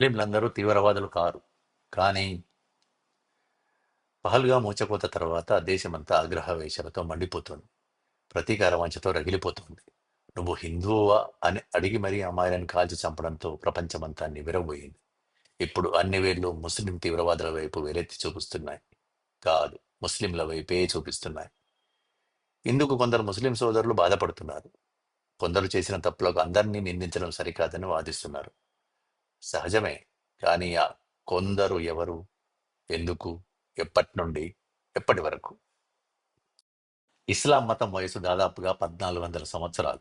ముస్లింలందరూ తీవ్రవాదులు కారు. కానీ పహల్గా మూచకోత తర్వాత దేశమంతా ఆగ్రహవేశాలతో మండిపోతుంది. ప్రతీకార వంచతో రగిలిపోతుంది. నువ్వు హిందువువా అని అడిగి మరీ అమ్మాయిలను కాల్చి చంపడంతో ప్రపంచమంతా నివిరబోయింది ఇప్పుడు అన్ని వేళ్ళు ముస్లిం తీవ్రవాదుల వైపు వేలెత్తి చూపిస్తున్నాయి. కాదు ముస్లింల వైపే చూపిస్తున్నాయి. ఇందుకు కొందరు ముస్లిం సోదరులు బాధపడుతున్నారు. కొందరు చేసిన తప్పులకు అందరినీ నిందించడం సరికాదని వాదిస్తున్నారు. సహజమే. కానీ ఆ కొందరు ఎవరు? ఎందుకు? ఎప్పటి నుండి ఎప్పటి వరకు? ఇస్లాం మతం వయసు దాదాపుగా పద్నాలుగు వందల సంవత్సరాలు.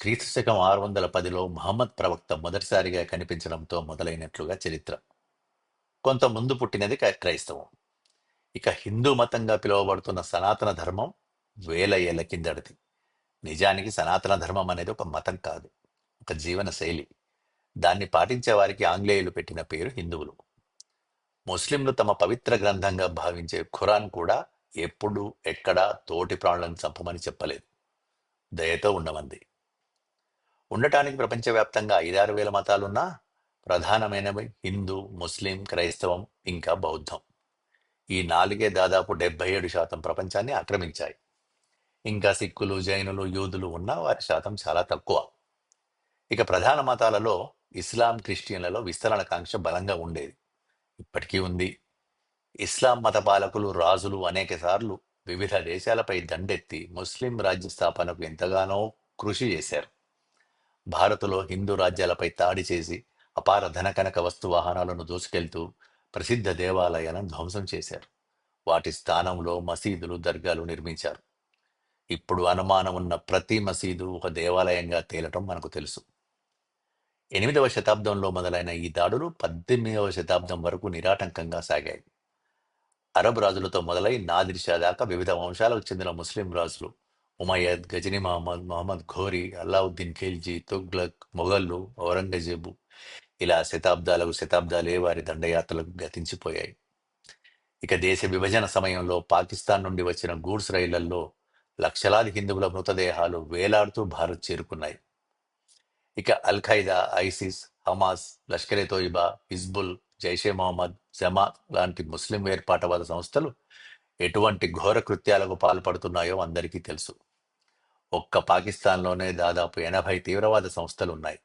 క్రీస్తు శకం ఆరు వందల పదిలో మహమ్మద్ ప్రవక్త మొదటిసారిగా కనిపించడంతో మొదలైనట్లుగా చరిత్ర. కొంత ముందు పుట్టినది క్రై- క్రైస్తవం. ఇక హిందూ మతంగా పిలువబడుతున్న సనాతన ధర్మం వేల ఏళ్ళ కిందటిది. నిజానికి సనాతన ధర్మం అనేది ఒక మతం కాదు. ఒక జీవన శైలి. దాన్ని పాటించే వారికి ఆంగ్లేయులు పెట్టిన పేరు హిందువులు. ముస్లింలు తమ పవిత్ర గ్రంథంగా భావించే ఖురాన్ కూడా ఎప్పుడు ఎక్కడ తోటి ప్రాణులను చంపమని చెప్పలేదు. దయతో ఉండమంది. ఉండటానికి ప్రపంచవ్యాప్తంగా ఐదారు వేల మతాలున్నా ప్రధానమైనవి హిందూ ముస్లిం క్రైస్తవం ఇంకా బౌద్ధం. ఈ నాలుగే దాదాపు డెబ్బై ఏడు శాతం ప్రపంచాన్ని ఆక్రమించాయి. ఇంకా సిక్కులు జైనులు యూదులు ఉన్న వారి శాతం చాలా తక్కువ. ఇక ప్రధాన మతాలలో ఇస్లాం క్రిస్టియన్లలో విస్తరణ కాంక్ష బలంగా ఉండేది. ఇప్పటికీ ఉంది. ఇస్లాం మత పాలకులు రాజులు అనేక సార్లు వివిధ దేశాలపై దండెత్తి ముస్లిం రాజ్య స్థాపనకు ఎంతగానో కృషి చేశారు. భారత్లో హిందూ రాజ్యాలపై దాడి చేసి అపార ధనకనక వస్తు వాహనాలను దూసుకెళ్తూ ప్రసిద్ధ దేవాలయాలను ధ్వంసం చేశారు. వాటి స్థానంలో మసీదులు దర్గాలు నిర్మించారు. ఇప్పుడు అనుమానం ఉన్న ప్రతి మసీదు ఒక దేవాలయంగా తేలటం మనకు తెలుసు. ఎనిమిదవ శతాబ్దంలో మొదలైన ఈ దాడులు పద్దెనిమిదవ శతాబ్దం వరకు నిరాటంకంగా సాగాయి. అరబ్ రాజులతో మొదలై నాదిర్ షా దాకా వివిధ వంశాలకు చెందిన ముస్లిం రాజులు ఉమయ్యద్ గజనీ మహమ్మద్ మహమ్మద్ ఘోరీ అల్లావుద్దీన్ ఖిల్జీ తుగ్లక్ మొఘళ్ళు ఔరంగజేబు ఇలా శతాబ్దాలకు శతాబ్దాలే వారి దండయాత్రలకు గతించిపోయాయి. ఇక దేశ విభజన సమయంలో పాకిస్తాన్ నుండి వచ్చిన గూడ్స్ రైళ్ళలో లక్షలాది హిందువుల మృతదేహాలు వేలాడుతూ భారత్ చేరుకున్నాయి. ఇక Al Qaeda ISIS Hamas Lashkar e Taiba Hizbul Jaish e Mohammed Jamaat లాంటి ముస్లిం ఏర్పాటవాద సంస్థలు ఎటువంటి ఘోర కృత్యాలకు పాల్పడుతున్నాయో అందరికీ తెలుసు. ఒక్క పాకిస్తాన్లోనే దాదాపు ఎనభై తీవ్రవాద సంస్థలు ఉన్నాయి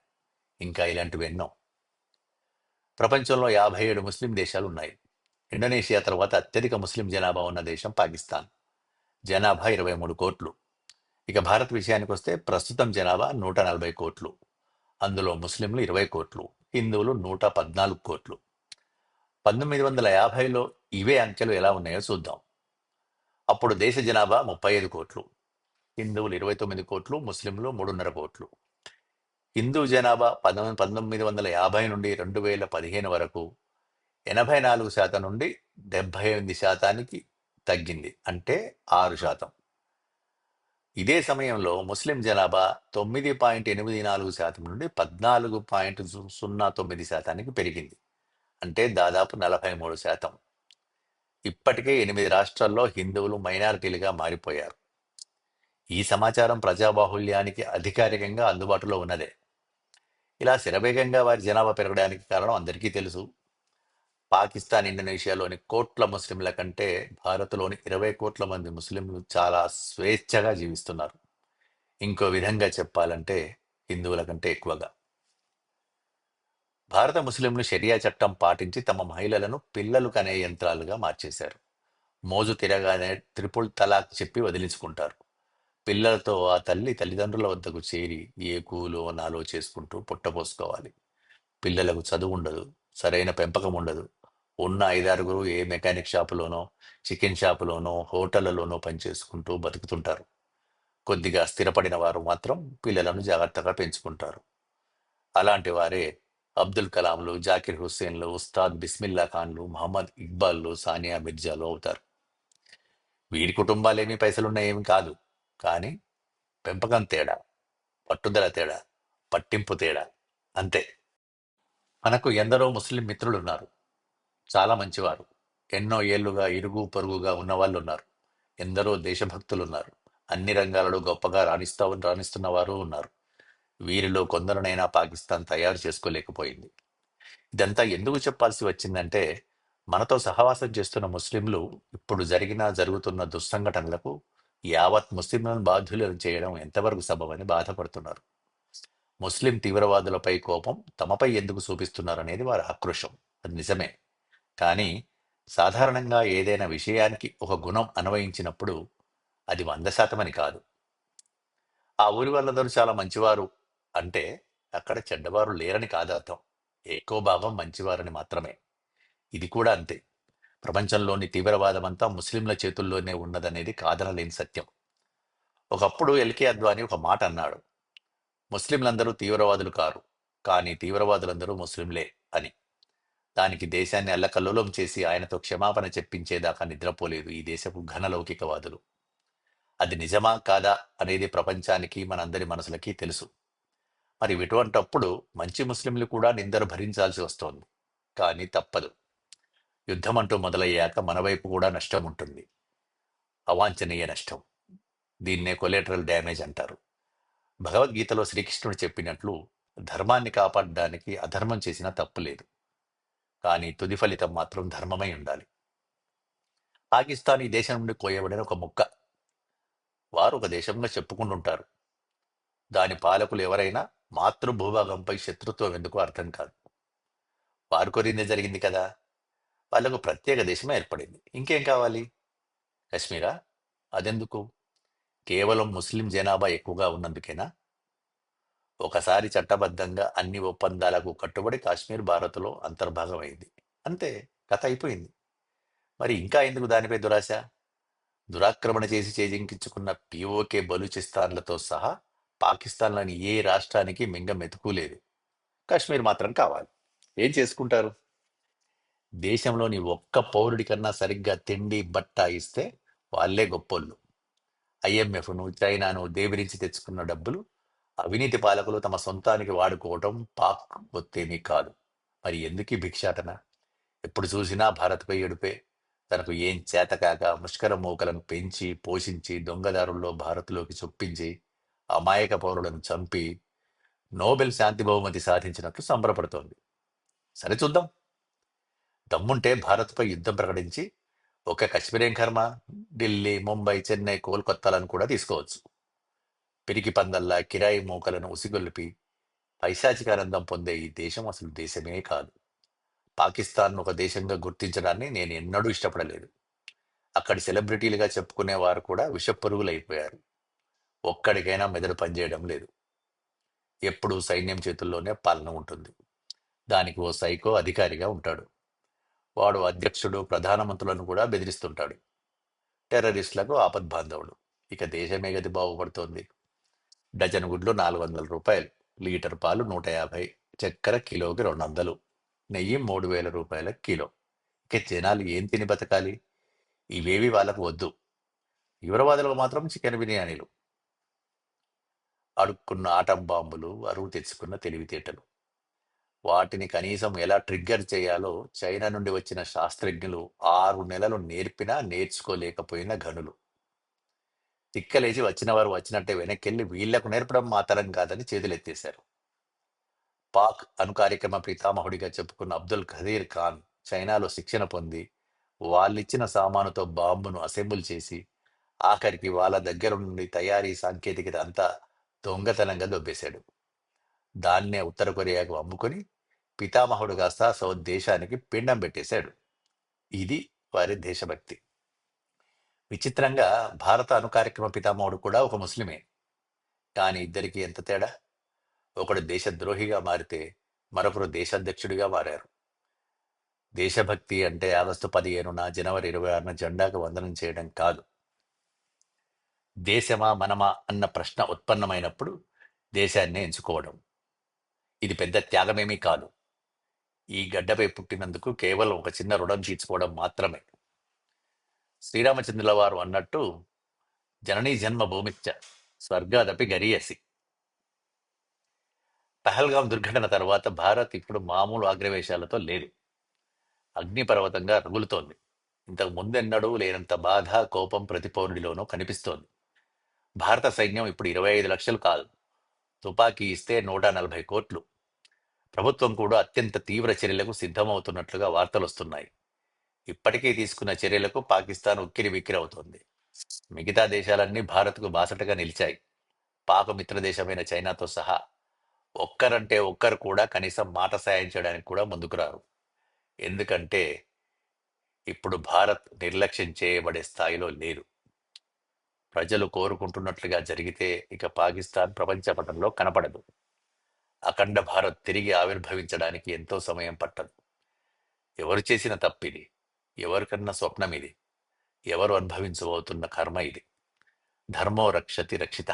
ఇంకా ఇలాంటివి ఎన్నో. ప్రపంచంలో యాభై ఏడు ముస్లిం దేశాలు ఉన్నాయి ఇండోనేషియా తర్వాత అత్యధిక ముస్లిం జనాభా ఉన్న దేశం పాకిస్తాన్. జనాభా ఇరవై మూడు కోట్లు. ఇక భారత్ విషయానికి వస్తే ప్రస్తుతం జనాభా నూట నలభై కోట్లు. అందులో ముస్లింలు ఇరవై కోట్లు హిందువులు నూట పద్నాలుగు కోట్లు. పంతొమ్మిది వందల యాభైలో ఇవే అంకెలు ఎలా ఉన్నాయో చూద్దాం. అప్పుడు దేశ జనాభా ముప్పై ఐదు కోట్లు హిందువులు ఇరవై తొమ్మిది కోట్లు ముస్లింలు మూడున్నర కోట్లు. హిందూ జనాభా పంతొమ్మిది పంతొమ్మిది వందల యాభై నుండి రెండు వేల పదిహేను వరకు ఎనభై నాలుగు శాతం నుండి డెబ్బై ఎనిమిది శాతానికి తగ్గింది అంటే ఆరు శాతం. ఇదే సమయంలో ముస్లిం జనాభా తొమ్మిది పాయింట్ ఎనిమిది నాలుగు శాతం నుండి పద్నాలుగు పాయింట్ సున్నా తొమ్మిది శాతానికి పెరిగింది. అంటే దాదాపు నలభై మూడు శాతం. ఇప్పటికే ఎనిమిది రాష్ట్రాల్లో హిందువులు మైనారిటీలుగా మారిపోయారు. ఈ సమాచారం ప్రజాబాహుళ్యానికి అధికారికంగా అందుబాటులో ఉన్నదే. ఇలా శరవేగంగా వారి జనాభా పెరగడానికి కారణం అందరికీ తెలుసు. పాకిస్తాన్ ఇండోనేషియాలోని కోట్ల ముస్లింల కంటే భారత్లోని ఇరవై కోట్ల మంది ముస్లింలు చాలా స్వేచ్ఛగా జీవిస్తున్నారు. ఇంకో విధంగా చెప్పాలంటే హిందువుల కంటే ఎక్కువగా. భారత ముస్లింలు షరియా చట్టం పాటించి తమ మహిళలను పిల్లలు కనే యంత్రాలుగా మార్చేశారు. మోజు తిరగానే త్రిపుల్ తలాక్ చెప్పి వదిలించుకుంటారు. పిల్లలతో ఆ తల్లి తల్లిదండ్రుల వద్దకు చేరి ఏ కూలో నాలో చేసుకుంటూ పుట్టపోసుకోవాలి పిల్లలకు చదువు ఉండదు సరైన పెంపకం ఉండదు ఉన్న ఐదారుగురు ఏ మెకానిక్ షాపులోనో చికెన్ షాపులోనో హోటళ్ళలోనో పనిచేసుకుంటూ బతుకుతుంటారు. కొద్దిగా స్థిరపడిన వారు మాత్రం పిల్లలను జాగ్రత్తగా పెంచుకుంటారు. అలాంటి వారే అబ్దుల్ కలాంలు జాకిర్ హుస్సేన్లు ఉస్తాద్ బిస్మిల్లా ఖాన్లు మహమ్మద్ ఇక్బాల్లు సానియా మిర్జాలు అవుతారు. వీరి కుటుంబాలేమీ పైసలున్నాయేమి కాదు. కానీ పెంపకం తేడా పట్టుదల తేడా పట్టింపు తేడా అంతే. మనకు ఎందరో ముస్లిం మిత్రులు ఉన్నారు చాలా మంచివారు. ఎన్నో ఏళ్ళుగా ఇరుగు పొరుగుగా ఉన్నవాళ్ళు ఉన్నారు ఎందరో దేశభక్తులు ఉన్నారు అన్ని రంగాలలో గొప్పగా రాణిస్తా రాణిస్తున్న వారు ఉన్నారు. వీరిలో కొందరునైనా పాకిస్తాన్ తయారు చేసుకోలేకపోయింది. ఇదంతా ఎందుకు చెప్పాల్సి వచ్చిందంటే మనతో సహవాసం చేస్తున్న ముస్లింలు ఇప్పుడు జరిగిన జరుగుతున్న దుస్సంఘటనలకు యావత్ ముస్లింలను బాధ్యులను చేయడం ఎంతవరకు సబమని బాధపడుతున్నారు. ముస్లిం తీవ్రవాదులపై కోపం తమపై ఎందుకు చూపిస్తున్నారనేది వారి ఆక్రోషం అది నిజమే. కానీ సాధారణంగా ఏదైనా విషయానికి ఒక గుణం అన్వయించినప్పుడు అది వంద శాతమని కాదు. ఆ ఊరి వాళ్ళందరూ చాలా మంచివారు అంటే అక్కడ చెడ్డవారు లేరని కాదు అర్థం. ఎక్కువ భాగం మంచివారని మాత్రమే. ఇది కూడా అంతే. ప్రపంచంలోని తీవ్రవాదం అంతా ముస్లింల చేతుల్లోనే ఉన్నదనేది కాదనలేని సత్యం. ఒకప్పుడు ఎల్కే అద్వాని ఒక మాట అన్నాడు. ముస్లింలందరూ తీవ్రవాదులు కారు. కానీ తీవ్రవాదులందరూ ముస్లింలే అని. దానికి దేశాన్ని అల్లకల్లోలం చేసి ఆయనతో క్షమాపణ చెప్పించేదాకా నిద్రపోలేదు ఈ దేశపు ఘనలౌకికవాదులు అది నిజమా కాదా అనేది ప్రపంచానికి మనందరి మనసులకి తెలుసు. మరి ఇటువంటప్పుడు మంచి ముస్లింలు కూడా నిందరు భరించాల్సి వస్తోంది. కానీ తప్పదు. యుద్ధం అంటూ మొదలయ్యాక మన వైపు కూడా నష్టం ఉంటుంది అవాంఛనీయ నష్టం. దీన్నే కొలేటరల్ డ్యామేజ్ అంటారు. భగవద్గీతలో శ్రీకృష్ణుడు చెప్పినట్లు ధర్మాన్ని కాపాడడానికి అధర్మం చేసినా తప్పు లేదు. కానీ తుది ఫలితం మాత్రం ధర్మమై ఉండాలి. పాకిస్తాన్ ఈ దేశం నుండి కోయబడిన ఒక ముక్క. వారు ఒక దేశంగా చెప్పుకుంటుంటారు. దాని పాలకులు ఎవరైనా మాతృభూభాగంపై శత్రుత్వం ఎందుకు అర్థం కాదు. వారు కోరిందే జరిగింది కదా. వాళ్ళకు ప్రత్యేక దేశమే ఏర్పడింది. ఇంకేం కావాలి? కశ్మీరా? అదెందుకు? కేవలం ముస్లిం జనాభా ఎక్కువగా ఉన్నందుకేనా? ఒకసారి చట్టబద్ధంగా అన్ని ఒప్పందాలకు కట్టుబడి కాశ్మీర్ భారత్లో అంతర్భాగమైంది. అంతే కథ అయిపోయింది. మరి ఇంకా ఎందుకు దానిపై దురాశ? దురాక్రమణ చేసి చేజింకించుకున్న పీఓకే బలూచిస్తాన్లతో సహా పాకిస్తాన్లోని ఏ రాష్ట్రానికి మింగ మెతుకులేదు కాశ్మీర్ మాత్రం కావాలి. ఏం చేసుకుంటారు? దేశంలోని ఒక్క పౌరుడి కన్నా సరిగ్గా తిండి బట్ట ఇస్తే వాళ్ళే గొప్పోళ్ళు. ఐఎంఎఫ్ను చైనాను దేవిరించి తెచ్చుకున్న డబ్బులు అవినీతి పాలకులు తమ సొంతానికి వాడుకోవటం పాక్ ఒత్తేమీ కాదు. మరి ఎందుకు ఈ భిక్షాటన? ఎప్పుడు చూసినా భారత్పై ఎడుపే తనకు ఏం చేతకాక ముష్కర మూకలను పెంచి పోషించి దొంగదారుల్లో భారత్లోకి చొప్పించి అమాయక పౌరులను చంపి నోబెల్ శాంతి బహుమతి సాధించినట్లు సంబరపడుతోంది. సరే చూద్దాం. దమ్ముంటే భారత్పై యుద్ధం ప్రకటించి ఒక కశ్మీరేం కర్మ? ఢిల్లీ ముంబై చెన్నై కోల్కత్తాలను కూడా తీసుకోవచ్చు. పిరికి పందల్లా కిరాయి మూకలను ఉసిగొల్పి పైశాచికానందం పొందే ఈ దేశం అసలు దేశమే కాదు. పాకిస్తాన్ ఒక దేశంగా గుర్తించడాన్ని నేను ఎన్నడూ ఇష్టపడలేదు. అక్కడి సెలబ్రిటీలుగా చెప్పుకునే వారు కూడా విషపరుగులైపోయారు. ఒక్కడికైనా మెదడు పనిచేయడం లేదు. ఎప్పుడూ సైన్యం చేతుల్లోనే పాలన ఉంటుంది. దానికి ఓ సైకో అధికారిగా ఉంటాడు. వాడు అధ్యక్షుడు ప్రధానమంత్రులను కూడా బెదిరిస్తుంటాడు. టెర్రరిస్టులకు ఆపద్బాంధవుడు. ఇక దేశమే గది బాగుపడుతోంది. డజన్ గుడ్లు నాలుగు వందల రూపాయలు లీటర్ పాలు నూట యాభై చక్కెర కిలోకి రెండు వందలు నెయ్యి మూడు వేల రూపాయల కిలో. ఇక జనాలు ఏం తిని బతకాలి? ఇవేవి వాళ్ళకు వద్దు. తీవ్రవాదులకు మాత్రం చికెన్ బిర్యానీలు. అడుక్కున్న ఆటం బాంబులు అరువు తెచ్చుకున్న తెలివితేటలు. వాటిని కనీసం ఎలా ట్రిగ్గర్ చేయాలో చైనా నుండి వచ్చిన శాస్త్రజ్ఞులు ఆరు నెలలు నేర్పినా నేర్చుకోలేకపోయిన గనులు తిక్కలేసి వచ్చిన వారు వచ్చినట్టే వెనక్కెళ్ళి వీళ్ళకు నేర్పడం మా తరం కాదని చేతులెత్తేశారు. పాక్ అణు కార్యక్రమ పితామహుడిగా చెప్పుకున్న అబ్దుల్ ఖదీర్ ఖాన్ చైనాలో శిక్షణ పొంది వాళ్ళిచ్చిన సామానుతో బాంబును అసెంబుల్ చేసి ఆఖరికి వాళ్ళ దగ్గర నుండి తయారీ సాంకేతికత అంతా దొంగతనంగా దొబ్బేశాడు. దాన్నే ఉత్తర కొరియాకు అమ్ముకొని పితామహుడు కాస్త సో దేశానికి పిండం పెట్టేశాడు. ఇది వారి దేశభక్తి. విచిత్రంగా భారత అణు కార్యక్రమ పితామహుడు కూడా ఒక ముస్లిమే. కానీ ఇద్దరికీ ఎంత తేడా? ఒకడు దేశద్రోహిగా మారితే మరొకరు దేశాధ్యక్షుడిగా మారారు. దేశభక్తి అంటే ఆగస్టు పదిహేనున జనవరి ఇరవై ఆరున జెండాకు వందనం చేయడం కాదు. దేశమా మనమా అన్న ప్రశ్న ఉత్పన్నమైనప్పుడు దేశాన్నే ఎంచుకోవడం. ఇది పెద్ద త్యాగమేమీ కాదు. ఈ గడ్డపై పుట్టినందుకు కేవలం ఒక చిన్న రుణం తీర్చుకోవడం మాత్రమే. శ్రీరామచంద్రుల వారు అన్నట్టు జననీ జన్మ భూమిచ్చ స్వర్గాదపి గరియసి. పహల్గాం దుర్ఘటన తర్వాత భారత్ ఇప్పుడు మామూలు అగ్రవేశాలతో లేదు. అగ్నిపర్వతంగా రగులుతోంది. ఇంతకు ముందెన్నడూ లేనంత బాధ కోపం ప్రతి పౌరుడిలోనూ కనిపిస్తోంది. భారత సైన్యం ఇప్పుడు ఇరవై ఐదు లక్షలు కాదు. తుపాకీ ఇస్తే నూట నలభై కోట్లు. ప్రభుత్వం కూడా అత్యంత తీవ్ర చర్యలకు సిద్ధమవుతున్నట్లుగా వార్తలు వస్తున్నాయి ఇప్పటికే తీసుకున్న చర్యలకు పాకిస్తాన్ ఉక్కిరి బిక్కిరి అవుతోంది. మిగతా దేశాలన్నీ భారత్కు బాసటగా నిలిచాయి. పాక మిత్ర దేశమైన చైనాతో సహా ఒక్కరంటే ఒక్కరు కూడా కనీసం మాట సాయం చేయడానికి కూడా ముందుకు రారు. ఎందుకంటే ఇప్పుడు భారత్ నిర్లక్ష్యం చేయబడే స్థాయిలో లేదు ప్రజలు కోరుకుంటున్నట్లుగా జరిగితే ఇక పాకిస్తాన్ ప్రపంచ పటంలో కనపడదు. అఖండ భారత్ తిరిగి ఆవిర్భవించడానికి ఎంతో సమయం పట్టదు. ఎవరు చేసిన తప్పిది? ఎవరికన్నా స్వప్నం ఇది. ఎవరు అనుభవించబోతున్న కర్మ ఇది. ధర్మో రక్షతి రక్షిత.